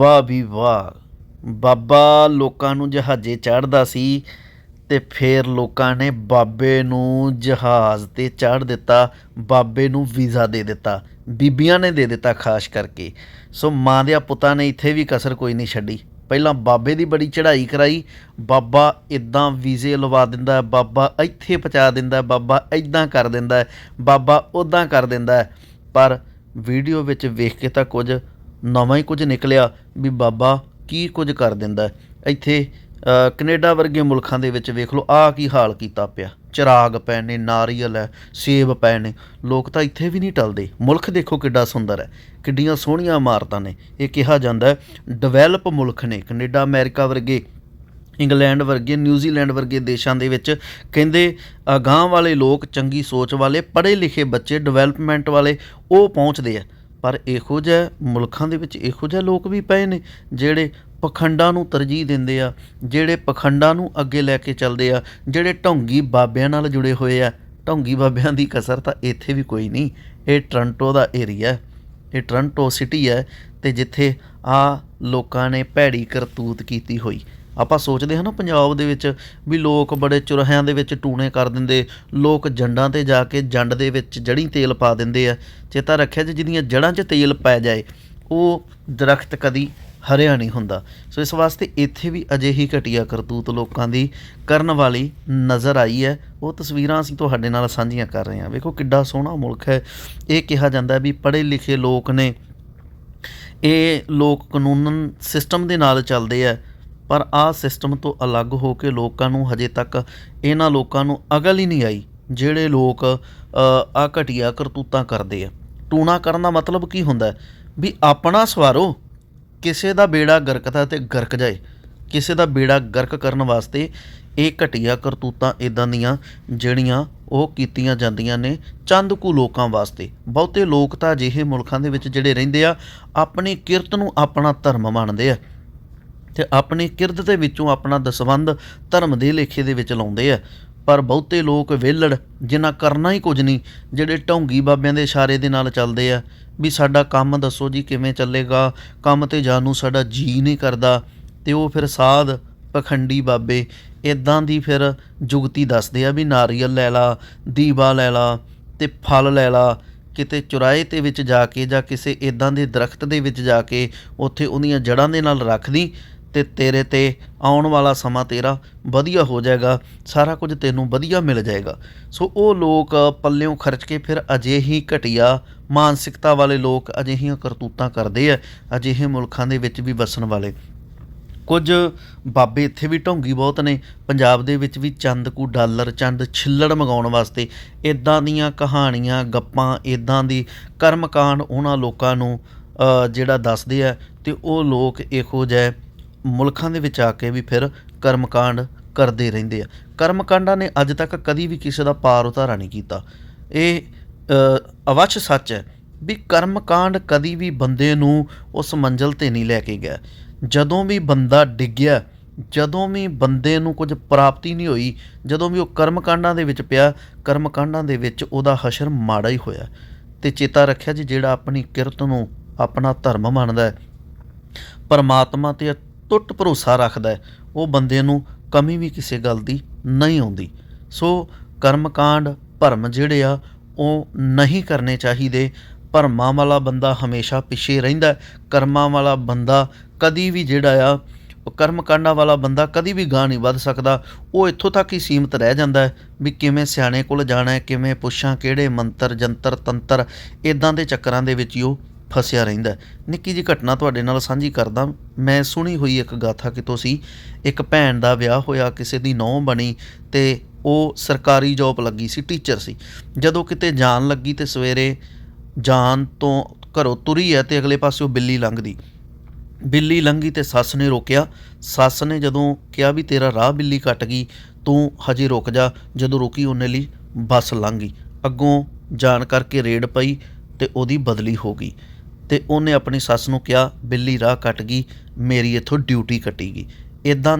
ਵਾਹ ਵੀ ਵਾਹ। ਬਾਬਾ ਲੋਕਾਂ ਨੂੰ ਜਹਾਜ਼ੇ ਚਾੜਦਾ ਸੀ ਤੇ ਫਿਰ ਲੋਕਾਂ ਨੇ ਬਾਬੇ ਨੂੰ ਜਹਾਜ਼ ਤੇ ਚਾੜ ਦਿੱਤਾ, ਬਾਬੇ ਨੂੰ ਵੀਜ਼ਾ ਦੇ ਦਿੱਤਾ, ਬੀਬੀਆਂ ਨੇ ਦੇ ਦਿੱਤਾ ਖਾਸ ਕਰਕੇ। ਸੋ ਮਾਂ ਦੇ ਪੁੱਤਾਂ ਨੇ ਇੱਥੇ ਵੀ ਕਸਰ ਕੋਈ ਨਹੀਂ ਛੱਡੀ। ਪਹਿਲਾਂ ਬਾਬੇ ਦੀ ਬੜੀ ਚੜ੍ਹਾਈ ਕਰਾਈ, ਬਾਬਾ ਇਦਾਂ ਵੀਜ਼ੇ ਲਵਾ ਦਿੰਦਾ, ਬਾਬਾ ਇੱਥੇ ਪਹੁੰਚਾ ਦਿੰਦਾ, ਬਾਬਾ ਇਦਾਂ ਕਰ ਦਿੰਦਾ, ਬਾਬਾ ਉਦਾਂ ਕਰ ਦਿੰਦਾ। ਪਰ ਵੀਡੀਓ ਵਿੱਚ ਵੇਖ ਕੇ ਤਾਂ ਕੁਝ ਨਵਾਂ ਹੀ ਕੁਝ ਨਿਕਲਿਆ ਵੀ ਬਾਬਾ ਕੀ ਕੁਝ ਕਰ ਦਿੰਦਾ ਇੱਥੇ ਅ, ਕੈਨੇਡਾ ਵਰਗੇ ਮੁਲਕਾਂ ਦੇ ਵਿੱਚ ਵੇਖ ਲਓ ਆਹ ਕੀ ਹਾਲ ਕੀਤਾ ਪਿਆ। ਚਿਰਾਗ ਪਏ ਨੇ ਨਾਰੀਅਲ ਹੈ ਸੇਬ ਪਏ ਨੇ ਲੋਕ ਤਾਂ ਇੱਥੇ ਵੀ ਨਹੀਂ ਟਲਦੇ। ਮੁਲਕ ਦੇਖੋ ਕਿੱਡਾ ਸੁੰਦਰ ਹੈ। ਕਿੱਡੀਆਂ ਸੋਹਣੀਆਂ ਇਮਾਰਤਾਂ ਨੇ। ਇਹ ਕਿਹਾ ਜਾਂਦਾ ਡਿਵੈਲਪ ਮੁਲਕ ਨੇ। ਕੈਨੇਡਾ ਅਮਰੀਕਾ ਵਰਗੇ ਇੰਗਲੈਂਡ ਵਰਗੇ ਨਿਊਜ਼ੀਲੈਂਡ ਵਰਗੇ ਦੇਸ਼ਾਂ ਦੇ ਵਿੱਚ ਕਹਿੰਦੇ ਅਗਾਂਹ ਵਾਲੇ ਲੋਕ ਚੰਗੀ ਸੋਚ ਵਾਲੇ ਪੜ੍ਹੇ ਲਿਖੇ ਬੱਚੇ ਡਿਵੈਲਪਮੈਂਟ ਵਾਲੇ ਉਹ ਪਹੁੰਚਦੇ ਆ। ਪਰ ਇਹੋ ਜਿਹੇ ਮੁਲਕਾਂ ਦੇ ਵਿੱਚ ਇਹੋ ਜਿਹੇ ਲੋਕ ਵੀ ਪਏ ਨੇ ਜਿਹੜੇ ਪਖੰਡਾਂ ਨੂੰ ਤਰਜੀਹ ਦਿੰਦੇ ਆ, ਜਿਹੜੇ ਪਖੰਡਾਂ ਨੂੰ ਅੱਗੇ ਲੈ ਕੇ ਚੱਲਦੇ ਆ, ਜਿਹੜੇ ਢੌਂਗੀ ਬਾਬਿਆਂ ਨਾਲ ਜੁੜੇ ਹੋਏ ਆ। ਢੋਂਗੀ ਬਾਬਿਆਂ ਦੀ ਕਸਰ ਤਾਂ ਇੱਥੇ ਵੀ ਕੋਈ ਨਹੀਂ, ਇਹ ਟ੍ਰਾਂਟੋ ਦਾ ਏਰੀਆ ਇਹ ਟ੍ਰਾਂਟੋ ਸਿਟੀ ਹੈ ਤੇ ਜਿੱਥੇ ਆ ਲੋਕਾਂ ਨੇ ਭੈੜੀ ਕਰਤੂਤ ਕੀਤੀ ਹੋਈ। ਆਪਾਂ ਸੋਚਦੇ ਹਾਂ ਨਾ ਪੰਜਾਬ ਦੇ ਵਿੱਚ ਵੀ ਲੋਕ ਬੜੇ ਚੁਰਹਿਆਂ ਦੇ ਵਿੱਚ ਟੂਣੇ ਕਰ ਦਿੰਦੇ, ਲੋਕ ਜੰਡਾਂ ਤੇ ਜਾ ਕੇ ਜੰਡ ਦੇ ਵਿੱਚ ਜੜੀ ਤੇਲ ਪਾ ਦਿੰਦੇ ਆ, ਚੇਤਾ ਰੱਖਿਆ ਜੇ ਜਿਹਦੀਆਂ ਜੜਾਂ 'ਚ ਤੇਲ ਪੈ ਜਾਏ, ਉਹ ਦਰਖਤ ਕਦੀ ਹਰਿਆ ਨਹੀਂ ਹੁੰਦਾ। ਸੋ ਇਸ ਵਾਸਤੇ ਇੱਥੇ ਵੀ ਅਜਿਹੀ ਘਟੀਆ ਕਰਤੂਤ ਲੋਕਾਂ ਦੀ ਕਰਨ ਵਾਲੀ ਨਜ਼ਰ ਆਈ ਹੈ। ਉਹ ਤਸਵੀਰਾਂ ਅਸੀਂ ਤੁਹਾਡੇ ਨਾਲ ਸਾਂਝੀਆਂ ਕਰ ਰਹੇ ਹਾਂ। ਵੇਖੋ ਕਿੱਡਾ ਸੋਹਣਾ ਮੁਲਕ ਹੈ। ਇਹ ਕਿਹਾ ਜਾਂਦਾ ਵੀ ਪੜ੍ਹੇ ਲਿਖੇ ਲੋਕ ਨੇ। ਇਹ ਲੋਕ ਕਾਨੂੰਨ ਸਿਸਟਮ ਦੇ ਨਾਲ ਚੱਲਦੇ ਆ। ਪਰ ਆਹ ਸਿਸਟਮ ਤੋਂ ਅਲੱਗ ਹੋ ਕੇ ਲੋਕਾਂ ਨੂੰ ਹਜੇ ਤੱਕ ਇਹਨਾਂ ਲੋਕਾਂ ਨੂੰ ਅਗਲ ਹੀ ਨਹੀਂ ਆਈ, ਜਿਹੜੇ ਲੋਕ ਆ ਘਟੀਆ ਕਰਤੂਤਾਂ ਕਰਦੇ ਆ। ਟੂਣਾ ਕਰਨ ਦਾ ਮਤਲਬ ਕੀ ਹੁੰਦਾ ਵੀ ਆਪਣਾ ਸਵਾਰੋ, ਕਿਸੇ ਦਾ ਬੇੜਾ ਗਰਕਦਾ ਤੇ ਗਰਕ ਜਾਏ। ਕਿਸੇ ਦਾ ਬੇੜਾ ਗਰਕ ਕਰਨ ਵਾਸਤੇ ਇਹ ਘਟੀਆ ਕਰਤੂਤਾਂ ਇਦਾਂ ਦੀਆਂ ਜਿਹੜੀਆਂ ਉਹ ਕੀਤੀਆਂ ਜਾਂਦੀਆਂ ਨੇ ਚੰਦ ਕੁ ਲੋਕਾਂ ਵਾਸਤੇ। ਬਹੁਤੇ ਲੋਕ ਤਾਂ ਅਜਿਹੇ ਮੁਲਕਾਂ ਦੇ ਵਿੱਚ ਜਿਹੜੇ ਰਹਿੰਦੇ ਆ, ਆਪਣੀ ਕਿਰਤ ਨੂੰ ਆਪਣਾ ਧਰਮ ਮੰਨਦੇ ਆ। ਤੇ ਆਪਣੀ ਕਿਰਤ ਦੇ ਵਿੱਚੋਂ ਆਪਣਾ ਦਸਵੰਧ ਧਰਮ ਦੇ ਲੇਖੇ ਦੇ ਵਿੱਚ ਲਾਉਂਦੇ ਆ। ਪਰ ਬਹੁਤੇ ਲੋਕ ਵਿਹਲੜ, ਜਿਨ੍ਹਾਂ ਕਰਨਾ ਹੀ ਕੁਝ ਨਹੀਂ, ਜਿਹੜੇ ਢੌਂਗੀ ਬਾਬਿਆਂ ਦੇ ਇਸ਼ਾਰੇ ਦੇ ਨਾਲ ਚੱਲਦੇ ਆ, ਵੀ ਸਾਡਾ ਕੰਮ ਦੱਸੋ ਜੀ ਕਿਵੇਂ ਚੱਲੇਗਾ, ਕੰਮ ਤੇ ਜਾਣ ਨੂੰ ਸਾਡਾ ਜੀ ਨਹੀਂ ਕਰਦਾ, ਤੇ ਉਹ ਫਿਰ ਸਾਧ, ਪਖੰਡੀ ਬਾਬੇ ਇਦਾਂ ਦੀ ਫਿਰ ਜੁਗਤੀ ਦੱਸਦੇ ਆ ਵੀ ਨਾਰੀਅਲ ਲੈ ਲਾ, ਦੀਵਾ ਲੈ ਲਾ, ਤੇ ਫਲ ਲੈ ਲਾ, ਕਿਤੇ ਚੁਰਾਏ ਤੇ ਵਿੱਚ ਜਾ ਕੇ ਜਾਂ ਕਿਸੇ ਇਦਾਂ ਦੇ ਦਰਖਤ ਦੇ ਵਿੱਚ ਜਾ ਕੇ ਉੱਥੇ ਉਹਦੀਆਂ ਜੜਾਂ ਦੇ ਨਾਲ ਰੱਖਦੀ ਤੇ ਤੇਰੇ ਤੇ ਆਉਣ ਵਾਲਾ ਸਮਾਂ ਤੇਰਾ ਵਧੀਆ ਹੋ ਜਾਏਗਾ, ਸਾਰਾ ਕੁਝ ਤੈਨੂੰ ਵਧੀਆ ਮਿਲ ਜਾਏਗਾ। ਸੋ ਉਹ ਲੋਕ ਪੱਲਿਓਂ ਖਰਚ ਕੇ ਫਿਰ ਅਜਿਹੀ ਘਟੀਆ ਮਾਨਸਿਕਤਾ ਵਾਲੇ ਲੋਕ ਅਜਿਹੀਆਂ ਕਰਤੂਤਾਂ ਕਰਦੇ ਆ, ਅਜਿਹੇ ਮੁਲਕਾਂ ਦੇ ਵਿੱਚ ਵੀ ਵਸਣ ਵਾਲੇ। ਕੁਝ ਬਾਬੇ ਇੱਥੇ ਵੀ ਢੋਂਗੀ ਬਹੁਤ ਨੇ, ਪੰਜਾਬ ਦੇ ਵਿੱਚ ਵੀ ਚੰਦ ਕੁ ਡਾਲਰ, ਚੰਦ ਛਿੱਲੜ ਮੰਗਾਉਣ ਵਾਸਤੇ। ਇਦਾਂ ਦੀਆਂ ਕਹਾਣੀਆਂ, ਗੱਪਾਂ ਇਦਾਂ ਦੀ ਕਰਮਕਾਂਡ ਉਹਨਾਂ ਲੋਕਾਂ ਨੂੰ ਜਿਹੜਾ ਦੱਸਦੇ ਆ, ਤੇ ਉਹ ਲੋਕ ਇਹੋ ਜਿਹੇ ਮੁਲਕਾਂ ਦੇ ਵਿੱਚ ਆ ਕੇ ਵੀ ਫਿਰ ਕਰਮਕਾਂਡ ਕਰਦੇ ਰਹਿੰਦੇ ਆ। ਕਰਮਕਾਂਡਾਂ ਨੇ ਅੱਜ ਤੱਕ ਕਦੀ ਵੀ ਕਿਸੇ ਦਾ ਪਾਰ ਉਤਾਰਾ ਨਹੀਂ ਕੀਤਾ। ਇਹ ਅਵਸ਼ ਸੱਚ ਹੈ ਵੀ ਕਰਮਕਾਂਡ ਕਦੀ ਵੀ ਬੰਦੇ ਨੂੰ ਉਸ ਮੰਜ਼ਲ ਤੇ ਨਹੀਂ ਲੈ ਕੇ ਗਿਆ। ਜਦੋਂ ਵੀ ਬੰਦਾ ਡਿੱਗਿਆ, ਜਦੋਂ ਵੀ ਬੰਦੇ ਨੂੰ ਕੁਝ ਪ੍ਰਾਪਤੀ ਨਹੀਂ ਹੋਈ, ਜਦੋਂ ਵੀ ਉਹ ਕਰਮਕਾਂਡਾਂ ਦੇ ਵਿੱਚ ਪਿਆ, ਕਰਮਕਾਂਡਾਂ ਦੇ ਵਿੱਚ ਉਹਦਾ ਹਸ਼ਰ ਮਾੜਾ ਹੀ ਹੋਇਆ। ਤੇ ਚੇਤਾ ਰੱਖਿਆ ਜੀ ਜਿਹੜਾ ਆਪਣੀ ਕਿਰਤ ਨੂੰ ਆਪਣਾ ਧਰਮ ਮੰਨਦਾ ਹੈ। ਪਰਮਾਤਮਾ ਤੇ ਟੁੱਟ ਭਰੋਸਾ ਰੱਖਦਾ ਹੈ, ਉਹ ਬੰਦੇ ਨੂੰ ਕਮੀ ਵੀ ਕਿਸੇ ਗੱਲ ਦੀ ਨਹੀਂ ਆਉਂਦੀ। ਸੋ ਕਰਮਕਾਂਡ, ਭਰਮ ਜਿਹੜੇ ਆ, ਉਹ ਨਹੀਂ ਕਰਨੇ ਚਾਹੀਦੇ। ਭਰਮਾਂ ਵਾਲਾ ਬੰਦਾ ਹਮੇਸ਼ਾ ਪਿੱਛੇ ਰਹਿੰਦਾ ਕਰਮਾਂ ਵਾਲਾ ਬੰਦਾ ਕਦੀ ਵੀ ਜਿਹੜਾ ਆ, ਉਹ ਕਰਮ ਕਰਮਕਾਂਡਾਂ ਵਾਲਾ ਬੰਦਾ ਕਦੀ ਵੀ ਗਾਂ ਨਹੀਂ ਵੱਧ ਸਕਦਾ। ਉਹ ਇੱਥੋਂ ਤੱਕ ਹੀ ਸੀਮਤ ਰਹਿ ਜਾਂਦਾ ਹੈ ਵੀ ਕਿਵੇਂ ਸਿਆਣੇ ਕੋਲ ਜਾਣਾ ਹੈ, ਕਿਵੇਂ ਪੁੱਛਾਂ ਕਿਹੜੇ ਮੰਤਰ, ਜੰਤਰ, ਤੰਤਰ ਇਦਾਂ ਦੇ ਚੱਕਰਾਂ ਦੇ ਵਿੱਚ ਹੀ ਉਹ ਫਸਿਆ ਰਹਿੰਦਾ ਨਿੱਕੀ ਜੀ ਘਟਨਾ ਤੁਹਾਡੇ ਨਾਲ ਸਾਂਝੀ ਕਰਦਾ। ਮੈਂ ਸੁਣੀ ਹੋਈ ਇੱਕ ਗਾਥਾ ਕਿਤੋਂ ਸੀ ਇੱਕ ਭੈਣ ਦਾ ਵਿਆਹ ਹੋਇਆ, ਕਿਸੇ ਦੀ ਨੌਂ ਬਣੀ ਤੇ ਉਹ ਸਰਕਾਰੀ ਜੌਬ ਲੱਗੀ ਸੀ ਟੀਚਰ ਸੀ। ਜਦੋਂ ਕਿਤੇ ਜਾਣ ਲੱਗੀ ਤੇ ਸਵੇਰੇ ਜਾਣ ਤੋਂ ਘਰੋਂ ਤੁਰੀ ਹੈ ਤੇ ਅਗਲੇ ਪਾਸੇ ਉਹ ਬਿੱਲੀ ਲੰਘਦੀ। ਬਿੱਲੀ ਲੰਘੀ ਤੇ ਸੱਸ ਨੇ ਰੋਕਿਆ। ਸੱਸ ਨੇ ਜਦੋਂ ਕਿਹਾ ਵੀ ਤੇਰਾ ਰਾਹ ਬਿੱਲੀ ਕੱਟ ਗਈ, ਤੂੰ ਹਜੇ ਰੁਕ ਜਾ। ਜਦੋਂ ਰੁਕੀ ਉਹਨੇ ਲਈ ਬੱਸ ਲੰਘ। ਗਈ ਅੱਗੋਂ ਜਾਣ ਕਰਕੇ ਰੇਡ ਪਈ ਤੇ ਉਹਦੀ ਬਦਲੀ ਹੋ ਗਈ। ਅਤੇ ਉਹਨੇ ਆਪਣੀ ਸੱਸ ਨੂੰ ਕਿਹਾ, ਬਿੱਲੀ ਰਾਹ ਕੱਟ ਗਈ, ਮੇਰੀ ਇੱਥੋਂ ਡਿਊਟੀ ਕੱਟੀ ਗਈ। ਇੱਦਾਂ